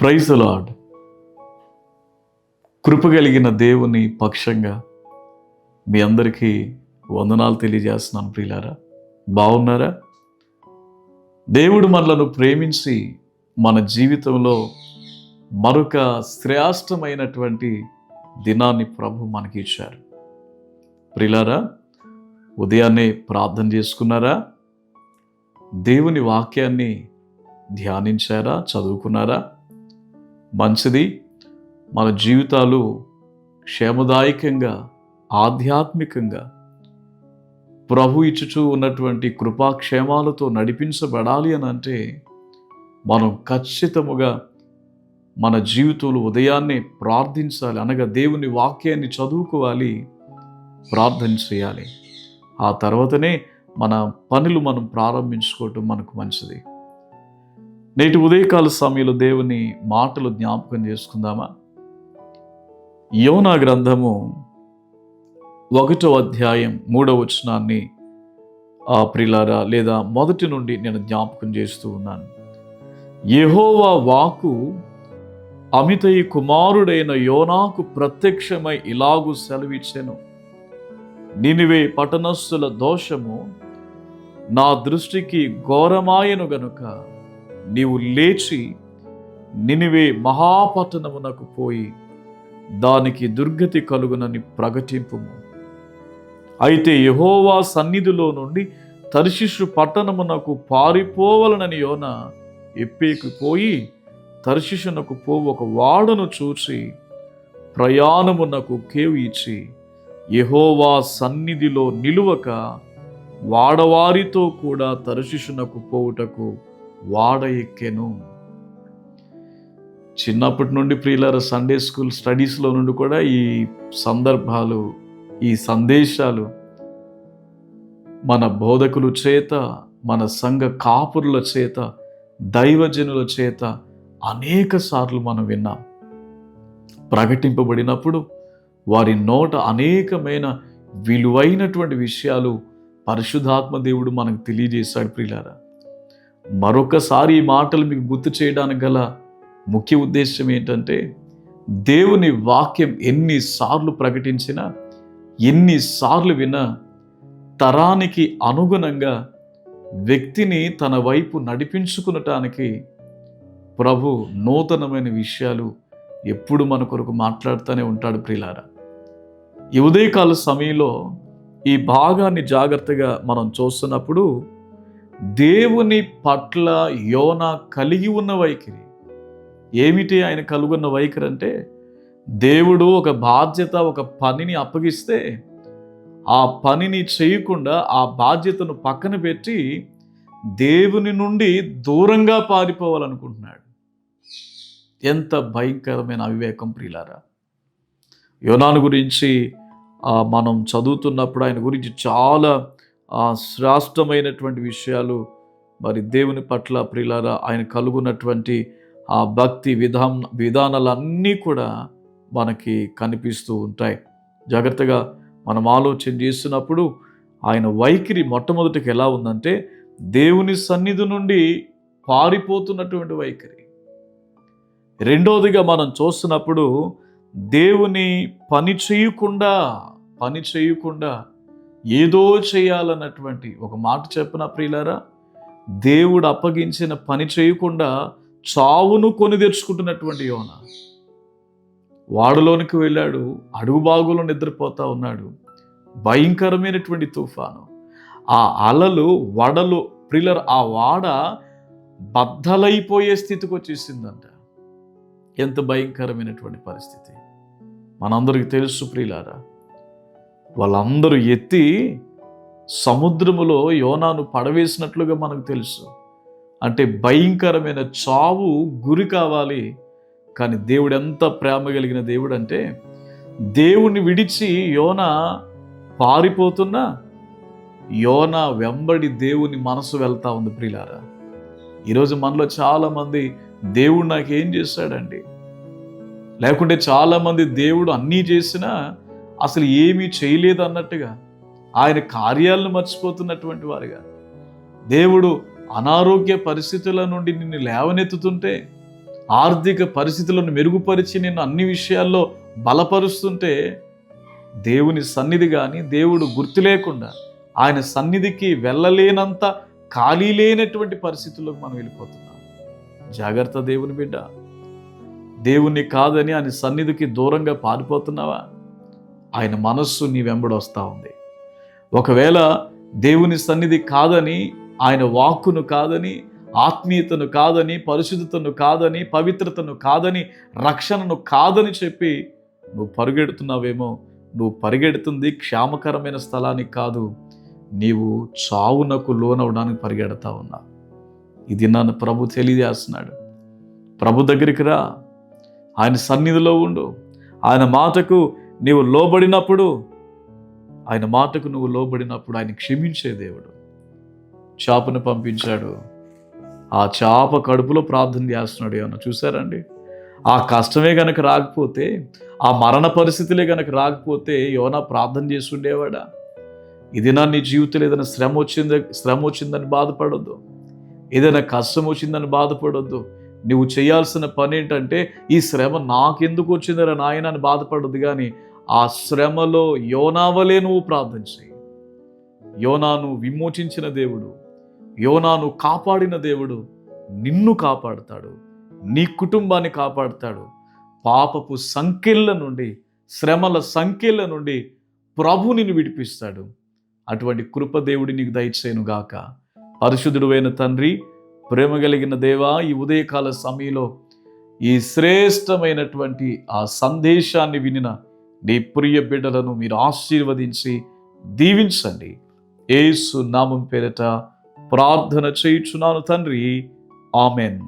Praise lord కృప కలిగిన దేవుని పక్షంగా మీ అందరికీ వందనాలు తెలియజేస్తున్నాను ప్రియులారా. బాగున్నారా? దేవుడు మనలను ప్రేమించి మన జీవితంలో మరొక శ్రేష్టమైనటువంటి దినాన్ని ప్రభు మనకి ఇచ్చారు. ప్రిలారా ఉదయాన్నే ప్రార్థన చేసుకున్నారా? దేవుని వాక్యాన్ని ధ్యానించారా? చదువుకున్నారా? మంచిది. మన జీవితాలు క్షేమదాయకంగా ఆధ్యాత్మికంగా ప్రభు ఇచ్చుచూ ఉన్నటువంటి కృపాక్షేమాలతో నడిపించబడాలి అని అంటే మనం ఖచ్చితముగా మన జీవితంలో ఉదయాన్నే ప్రార్థించాలి అనగా దేవుని వాక్యాన్ని చదువుకోవాలి ప్రార్థన చేయాలి. ఆ తర్వాతనే మన పనులు మనం ప్రారంభించుకోవటం మనకు మంచిది. నేటి ఉదయకాల సమయంలో దేవుని మాటలు జ్ఞాపకం చేసుకుందామా? యోనా గ్రంథము ఒకటో అధ్యాయం మూడవ వచనాన్ని ఆ ప్రిలారా లేదా మొదటి నుండి నేను జ్ఞాపకం చేస్తూ ఉన్నాను. యహోవా వాకు అమితయి కుమారుడైన యోనాకు ప్రత్యక్షమై ఇలాగు సెలవిచ్చెను. నినివే పట్టణస్థుల దోషము నా దృష్టికి ఘోరమాయను గనుక నీవు లేచి నినివే మహాపట్టణమునకు పోయి దానికి దుర్గతి కలుగునని ప్రకటింపుము. అయితే యహోవా సన్నిధిలో నుండి తర్షిషు పట్టణమునకు పారిపోవలనని యోన ఎప్పేకి పోయి తర్షిషునకు పో ఒక వాడను చూచి ప్రయాణమునకు కేవు ఇచ్చి యహోవా సన్నిధిలో నిలువక వాడవారితో కూడా తర్షిషునకు పోవుటకు వాడ ఎక్కెను చిన్నప్పటి నుండి ప్రియులార సండే స్కూల్ స్టడీస్లో నుండి కూడా ఈ సందర్భాలు ఈ సందేశాలు మన బోధకుల చేత మన సంఘ కాపురుల చేత దైవజనుల చేత అనేక సార్లు మనం విన్నాం. ప్రకటింపబడినప్పుడు వారి నోట అనేకమైన విలువైనటువంటి విషయాలు పరిశుధాత్మ దేవుడు మనకు తెలియజేశాడు ప్రియులారా. మరొకసారి ఈ మాటలు మీకు గుర్తు చేయడానికి గల ముఖ్య ఉద్దేశం ఏంటంటే దేవుని వాక్యం ఎన్నిసార్లు ప్రకటించినా ఎన్నిసార్లు విన్నా తరానికి అనుగుణంగా వ్యక్తిని తన వైపు నడిపించుకునటానికి ప్రభు నూతనమైన విషయాలు ఎప్పుడు మన కొరకు మాట్లాడుతూనే ఉంటాడు ప్రిలారా. ఈ ఉదయకాల సమయంలో ఈ భాగాన్ని జాగ్రత్తగా మనం చూస్తున్నప్పుడు దేవుని పట్ల యోన కలిగి ఉన్న వైఖరి. ఏమిటి ఆయన కలుగున్న వైఖరి అంటే దేవుడు ఒక బాధ్యత ఒక పనిని అప్పగిస్తే ఆ పనిని చేయకుండా ఆ బాధ్యతను పక్కన పెట్టి దేవుని నుండి దూరంగా పారిపోవాలనుకుంటున్నాడు. ఎంత భయంకరమైన అవివేకం ప్రియులారా. యోనాను గురించి మనం చదువుతున్నప్పుడు ఆయన గురించి చాలా ఆ, శ్రాష్టమైనటువంటి విషయాలు మరి దేవుని పట్ల ప్రియులారా ఆయన కలుగున్నటువంటి ఆ భక్తి విధా విధానాలన్నీ కూడా మనకి కనిపిస్తూ ఉంటాయి. జాగ్రత్తగా మనం ఆలోచన చేస్తున్నప్పుడు ఆయన వైఖరి మొట్టమొదటికి ఎలా ఉందంటే దేవుని సన్నిధి నుండి పారిపోతున్నటువంటి వైఖరి. రెండోదిగా మనం చూస్తున్నప్పుడు దేవుని పని చేయకుండా పని చేయకుండా ఏదో చేయాలన్నటువంటి ఒక మాట చెప్పిన ప్రియులారా? దేవుడు అప్పగించిన పని చేయకుండా చావును కొని తెచ్చుకుంటున్నటువంటి యోన. వాడలోనికి వెళ్ళాడు అడుగు బాగులో నిద్రపోతా ఉన్నాడు భయంకరమైనటువంటి తుఫాను. ఆ అలలు వడలు ప్రిలర్ ఆ వాడ బద్దలైపోయే స్థితికి వచ్చేసిందంట. ఎంత భయంకరమైనటువంటి పరిస్థితి. మనందరికి తెలుసు ప్రియులారా వాళ్ళందరూ ఎత్తి సముద్రములో యోనాను పడవేసినట్లుగా మనకు తెలుసు. అంటే భయంకరమైన చావు గురి కావాలి. కానీ దేవుడు ఎంత ప్రేమ కలిగిన దేవుడు అంటే దేవుణ్ణి విడిచి యోన పారిపోతున్నా యోన వెంబడి దేవుని మనసు వెళ్తా ఉంది ప్రిలారా ఈరోజు మనలో చాలామంది దేవుడు నాకేం చేశాడండి? లేకుంటే చాలామంది దేవుడు అన్నీ చేసినా అసలు ఏమీ చేయలేదు అన్నట్టుగా ఆయన కార్యాలను మర్చిపోతున్నటువంటి వారుగా. దేవుడు అనారోగ్య పరిస్థితుల నుండి నిన్ను లేవనెత్తుతుంటే ఆర్థిక పరిస్థితులను మెరుగుపరిచి నిన్ను అన్ని విషయాల్లో బలపరుస్తుంటే దేవుని సన్నిధి కానీ దేవుడు గుర్తు లేకుండా ఆయన సన్నిధికి వెళ్ళలేనంత ఖాళీ లేనటువంటి పరిస్థితుల్లోకి మనం వెళ్ళిపోతున్నాం. జాగ్రత్త దేవుని బిడ్డ. దేవుణ్ణి కాదని ఆయన సన్నిధికి దూరంగా పారిపోతున్నావా? ఆయన మనస్సు నీ వెంబడి వస్తూ ఉంది. ఒకవేళ దేవుని సన్నిధి కాదని ఆయన వాక్కును కాదని ఆత్మీయతను కాదని పరిశుద్ధతను కాదని పవిత్రతను కాదని రక్షణను కాదని చెప్పి నువ్వు పరుగెడుతున్నావేమో నువ్వు పరిగెడుతుంది క్షామకరమైన స్థలానికి కాదు. నీవు చావునకు లోనవడానికి పరిగెడతా ఉన్నా. ఇది నన్ను ప్రభు తెలియజేస్తున్నాడు. ప్రభు దగ్గరికి రా. ఆయన సన్నిధిలో ఉండు. ఆయన మాటకు నీవు లోబడినప్పుడు ఆయన మాటకు నువ్వు లోబడినప్పుడు ఆయన క్షమించే దేవుడు. చేపను పంపించాడు. ఆ చేప కడుపులో ప్రార్థన చేస్తున్నాడు ఏమన్నా చూసారండి ఆ కష్టమే గనక రాకపోతే ఆ మరణ పరిస్థితులే గనక రాకపోతే యోనా ప్రార్థన చేసి ఇది నా నీ జీవితంలో ఏదైనా శ్రమ వచ్చింది శ్రమ వచ్చిందని బాధపడొద్దు. ఏదైనా కష్టం వచ్చిందని బాధపడొద్దు. నువ్వు చేయాల్సిన పని ఏంటంటే ఈ శ్రమ నాకెందుకు వచ్చిందరా నాయన అని బాధపడదు కానీ ఆ శ్రమలో యోనావలే నువ్వు ప్రార్థన చేయి. యోనాను విమోచించిన దేవుడు. యోనాను కాపాడిన దేవుడు. నిన్ను కాపాడుతాడు. నీ కుటుంబాన్ని కాపాడుతాడు. పాపపు సంఖ్యల నుండి శ్రమల సంఖ్యల నుండి ప్రభు నిన్ను విడిపిస్తాడు. అటువంటి కృపదేవుడి నీకు దయచేయనుగాక. పరిశుద్ధుడువైన తండ్రి ప్రేమ కలిగిన దేవా ఈ ఉదయకాల సమయంలో ఈ శ్రేష్టమైనటువంటి ఆ సందేశాన్ని వినిన నీ ప్రియ బిడ్డలను మీరు ఆశీర్వదించి దీవించండి. ఏసు నామం పేరట ప్రార్థన చేయుచున్నాను తండ్రి. ఆమెన్.